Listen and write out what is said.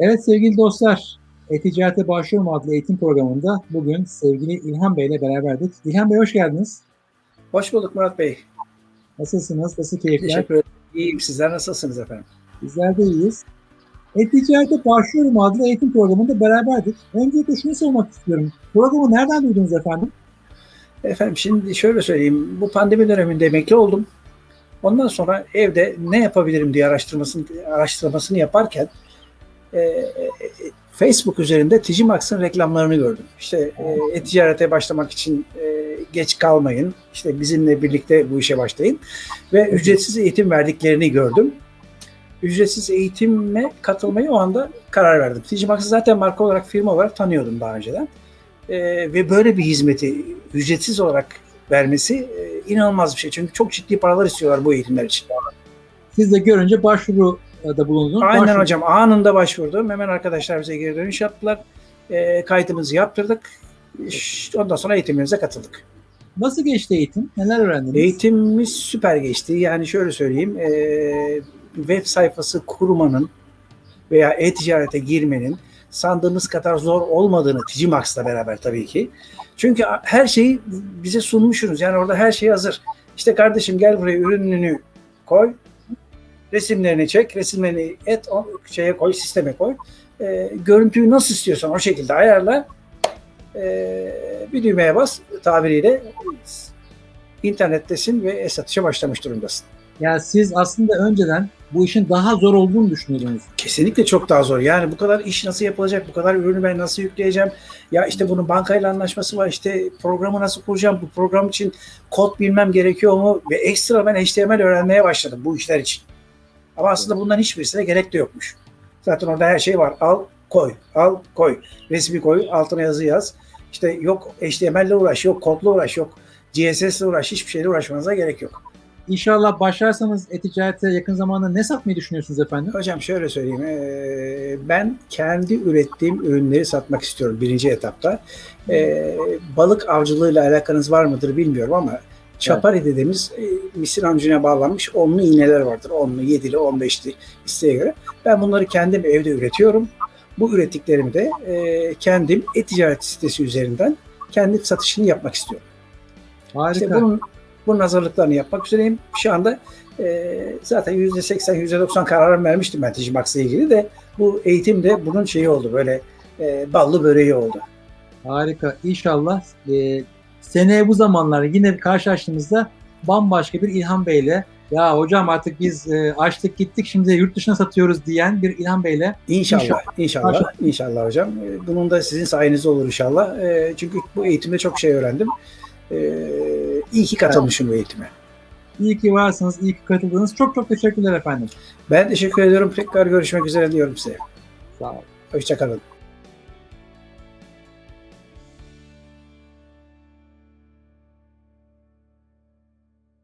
Evet sevgili dostlar, E-Ticarete Başlıyorum adlı eğitim programında bugün sevgili İlhan Bey ile beraberdik. İlhan Bey hoş geldiniz. Hoş bulduk Murat Bey. Nasılsınız? Nasıl keyifler? Teşekkür ederim. İyiyim. Sizler nasılsınız efendim? Bizler de iyiyiz. E-Ticarete Başlıyorum adlı eğitim programında beraberdik. Öncelikle şunu sormak istiyorum. Programı nereden duydunuz efendim? Efendim şimdi şöyle söyleyeyim. Bu pandemi döneminde emekli oldum. Ondan sonra evde ne yapabilirim diye araştırmasını araştırmasını yaparken e, e, Facebook üzerinde Ticimax'ın reklamlarını gördüm. İşte e, e-ticarete başlamak için e, geç kalmayın. İşte bizimle birlikte bu işe başlayın. Ve ücretsiz eğitim verdiklerini gördüm. Ücretsiz eğitime katılmayı o anda karar verdim. Ticimax'ı zaten marka olarak, firma olarak tanıyordum daha önceden. E, ve böyle bir hizmeti ücretsiz olarak vermesi e, inanılmaz bir şey. Çünkü çok ciddi paralar istiyorlar bu eğitimler için. Siz de görünce başvuruda bulundunuz. Aynen Başvuru- hocam anında başvurdum. Hemen arkadaşlar bize geri dönüş yaptılar. E, kaydımızı yaptırdık. Ondan sonra eğitimimize katıldık. Nasıl geçti eğitim? Neler öğrendiniz? Eğitimimiz süper geçti. Yani şöyle söyleyeyim. e, web sayfası kurmanın veya e-ticarete girmenin sandığımız kadar zor olmadığını Ticimax'la beraber tabii ki. Çünkü her şeyi bize sunmuşsunuz. Yani orada her şey hazır. İşte kardeşim gel buraya ürününü koy. Resimlerini çek. Resimlerini et o şeye koy, sisteme koy. E, görüntüyü nasıl istiyorsan o şekilde ayarla. E, bir düğmeye bas tabiriyle internettesin ve e-satışa başlamış durumdasın. Yani siz aslında önceden bu işin daha zor olduğunu düşünüyordunuz. Kesinlikle çok daha zor. Yani bu kadar iş nasıl yapılacak? Bu kadar ürünü ben nasıl yükleyeceğim? Ya işte bunun bankayla anlaşması var. İşte programı nasıl kuracağım? Bu program için kod bilmem gerekiyor mu? Ve ekstra ben HTML öğrenmeye başladım bu işler için. Ama aslında bundan hiçbirisine gerek de yokmuş. Zaten orada her şey var. Al, koy. Al, koy. Resmi koy. Altına yazı yaz. İşte yok HTML ile uğraş, yok kodla uğraş, yok CSS ile uğraş. Hiçbir şeyle uğraşmanıza gerek yok. İnşallah başlarsanız e-ticarete yakın zamanda ne satmayı düşünüyorsunuz efendim? Hocam şöyle söyleyeyim. eee, Ben kendi ürettiğim ürünleri satmak istiyorum birinci etapta. Eee, Balık avcılığıyla alakanız var mıdır bilmiyorum ama çapari dediğimiz e, misir ancuna bağlanmış onlu iğneler vardır. Onlu, yedili, on beşli isteğe göre. Ben bunları kendim evde üretiyorum. Bu ürettiklerimi de e, kendim e-ticaret sitesi üzerinden kendi satışını yapmak istiyorum. Harika. İşte bunun, bunun hazırlıklarını yapmak üzereyim. Şu anda e, zaten %80, %90 kararım vermiştim ben Ticimax'la ilgili de bu eğitim de bunun şeyi oldu böyle e, ballı böreği oldu. Harika. İnşallah e, seneye bu zamanlar yine karşılaştığımızda bambaşka bir İlhan Bey'le ya hocam artık biz e, açtık gittik şimdi yurt dışına satıyoruz diyen bir İlhan Bey'le İnşallah, İnşallah. inşallah, inşallah, hocam. E, Bunun da sizin sayenizde olur inşallah. E, çünkü bu eğitimde çok şey öğrendim. E, iyi ki katılmışım bu eğitime. iyi ki varsınız, iyi ki katıldınız. Çok çok teşekkürler efendim. Ben teşekkür ediyorum. Tekrar görüşmek üzere diyorum size. Sağ olun. Hoşçakalın.